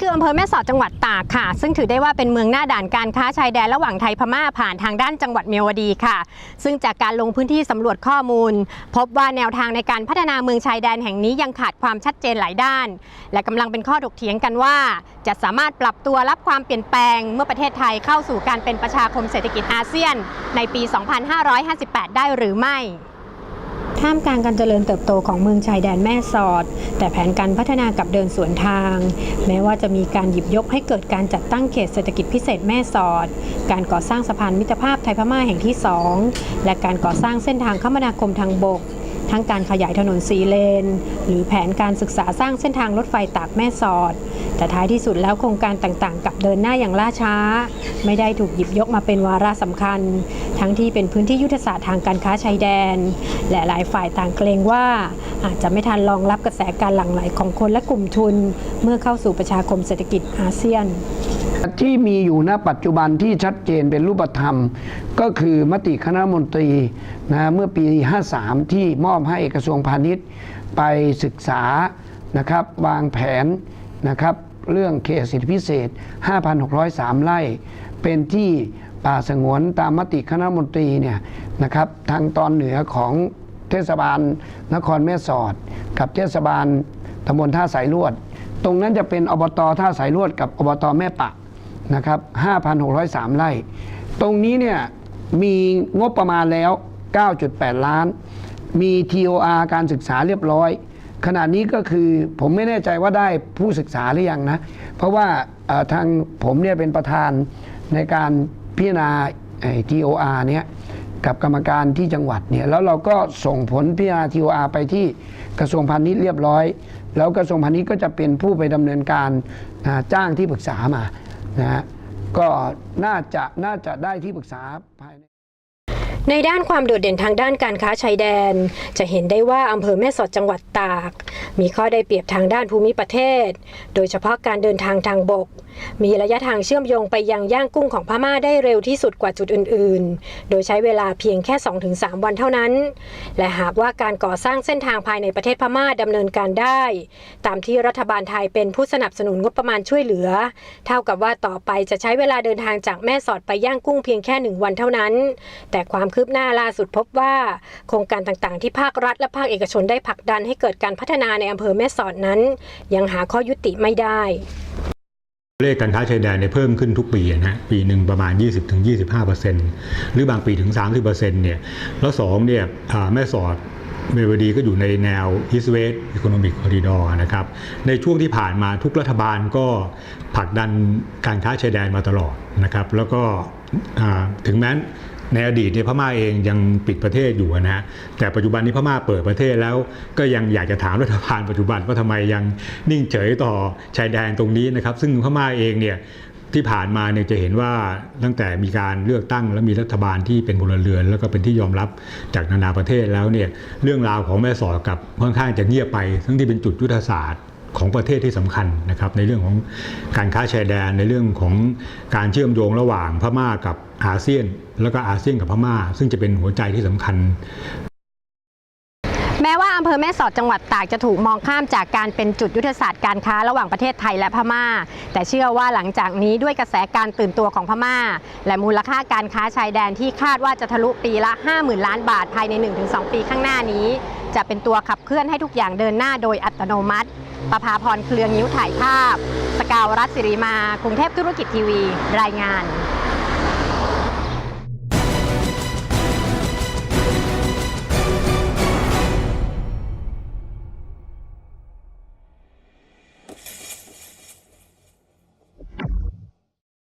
คืออำเภอแม่สอดจังหวัดตากค่ะ ซึ่งถือได้ว่าเป็นเมืองหน้าด่านการค้าชายแดนระหว่างไทยพม่าผ่านทางด้านจังหวัดเมียวดีค่ะ ซึ่งจากการลงพื้นที่สำรวจข้อมูล พบว่าแนวทางในการพัฒนาเมืองชายแดนแห่งนี้ยังขาดความชัดเจนหลายด้าน และกำลังเป็นข้อถกเถียงกันว่า จะสามารถปรับตัวรับความเปลี่ยนแปลง เมื่อประเทศไทยเข้าสู่การเป็นประชาคมเศรษฐกิจอาเซียน ในปี 2558 ได้หรือไม่ ท่ามกลางการเจริญเติบโตของเมืองชายแดนแม่สอด แต่แผนการพัฒนากับเดินสวนทาง แม้ว่าจะมีการหยิบยกให้เกิดการจัดตั้งเขตเศรษฐกิจพิเศษแม่สอด การก่อสร้างสะพานมิตรภาพไทยพม่าแห่งที่ 2 และการก่อสร้างเส้นทางคมนาคมทางบก ทั้งการขยายถนนสีเลน หรือแผนการศึกษาสร้างเส้นทางรถไฟตากแม่สอด แต่ท้ายที่สุดแล้วโครงการต่างๆกลับเดินหน้าอย่างล่าช้า ไม่ได้ถูกหยิบยกมาเป็นวาระสำคัญ ทั้งที่เป็นพื้นที่ยุทธศาสตร์ทางการค้าชายแดน และหลายฝ่ายต่างเกรงว่า อาจจะไม่ทันรองรับกระแสการหลั่งไหลของคนและกลุ่มทุน เมื่อเข้าสู่ประชาคมเศรษฐกิจอาเซียน ที่มีอยู่ณปัจจุบันที่ชัดเจนเป็นรูปธรรม ก็คือมติคณะมนตรีนะเมื่อปี 53 ที่มอบให้กระทรวงพาณิชย์ไปศึกษานะครับวางแผนนะครับเรื่องเขตสิทธิพิเศษ 5,603 ไร่ เป็นที่ป่าสงวนตามมติคณะมนตรีเนี่ยนะครับทางตอนเหนือของเทศบาลนครแม่สอด กับเทศบาลตำบลท่าสายลวด ตรงนั้นจะเป็นอบตท่าสายลวดกับอบตแม่ปะ นะครับ5,603 ไร่ ตรงนี้เนี่ยมีงบประมาณแล้ว 9.8 ล้าน มี TOR การศึกษาเรียบร้อย ขณะนี้ก็คือผมไม่แน่ใจว่าได้ผู้ศึกษาหรือยังนะ เพราะว่าทางผมเนี่ยเป็นประธานในการพิจารณา TOR เนี้ยกับกรรมการที่จังหวัดเนี่ยแล้วเราก็ส่งผลพิจารณา TOR ไปที่กระทรวงพาณิชย์เรียบร้อย แล้วกระทรวงพาณิชย์ก็จะเป็นผู้ไปดำเนินการจ้างที่ปรึกษามา นะฮะก็น่าจะน่าจะได้ที่ปรึกษาภายใน ในด้านความโดดเด่นทางด้านการค้าชายแดน จะเห็นได้ว่าอำเภอแม่สอดจังหวัดตาก มีข้อได้เปรียบทางด้านภูมิประเทศ โดยเฉพาะการเดินทางทางบก มีระยะทางเชื่อมโยงไปยังย่างกุ้งของพม่าได้เร็วที่สุดกว่าจุดอื่น ๆ โดยใช้เวลาเพียงแค่ 2-3 วันเท่านั้น และหากว่าการก่อสร้างเส้นทางภายในประเทศพม่าดำเนินการได้ ตามที่รัฐบาลไทยเป็นผู้สนับสนุนงบประมาณช่วยเหลือ เท่ากับว่าต่อไปจะใช้เวลาเดินทางจากแม่สอดไปย่างกุ้งเพียงแค่หนึ่งวันเท่านั้น แต่ความคืบหน้าล่าสุดพบว่า โครงการต่างๆ ที่ภาครัฐและภาคเอกชนได้ผลักดันให้เกิดการพัฒนาในอำเภอแม่สอดนั้น ยังหาข้อยุติไม่ได้เลขการค้าชายแดนเนี่ยเพิ่มขึ้นทุกปีนะฮะปีหนึ่งประมาณ 20-25%หรือบางปีถึง 30%เนี่ยแล้วสองเนี่ยแม่สอดเมวดีก็อยู่ในแนว East West Economic Corridor นะครับในช่วงที่ผ่านมาทุกรัฐบาลก็ผลักดันการค้าชายแดนมาตลอดนะครับแล้วก็ถึงแม้ ในอดีตเนี่ยพม่าเองยังปิดประเทศอยู่นะฮะแต่ปัจจุบันนี้พม่าเปิดประเทศแล้ว ก็ยังอยากจะถามรัฐบาลปัจจุบันว่าทำไมยังนิ่งเฉยต่อชายแดนตรงนี้นะครับ ซึ่งพม่าเองเนี่ยที่ผ่านมาเนี่ยจะเห็นว่าตั้งแต่มีการเลือกตั้งและมีรัฐบาลที่เป็นพลเรือน แล้วก็เป็นที่ยอมรับจากนานาประเทศแล้วเนี่ยเรื่องราวของแม่สอดกับค่อนข้างจะเงียบไป ทั้งที่เป็นจุดยุทธศาสตร์ ของประเทศที่สำคัญนะครับในเรื่องของการค้าชายแดน ในเรื่องของการเชื่อมโยงระหว่างพม่ากับอาเซียน แล้วก็อาเซียนกับพม่า ซึ่งจะเป็นหัวใจที่สำคัญแม้ว่าอำเภอแม่สอดจังหวัดตากจะถูกมองข้ามจากการเป็นจุดยุทธศาสตร์การค้าระหว่างประเทศไทยและพม่า แต่เชื่อว่าหลังจากนี้ด้วยกระแสการตื่นตัวของพม่า และมูลค่าการค้าชายแดนที่คาดว่าจะทะลุปีละ 50,000 ล้านบาทภายใน 1-2 ปีข้างหน้านี้ จะเป็นตัวขับเคลื่อนให้ทุกอย่างเดินหน้าโดยอัตโนมัติประภาพรเคลืองนิ้วถ่ายภาพ สกาวรัตสิริมา กรุงเทพธุรกิจทีวี รายงาน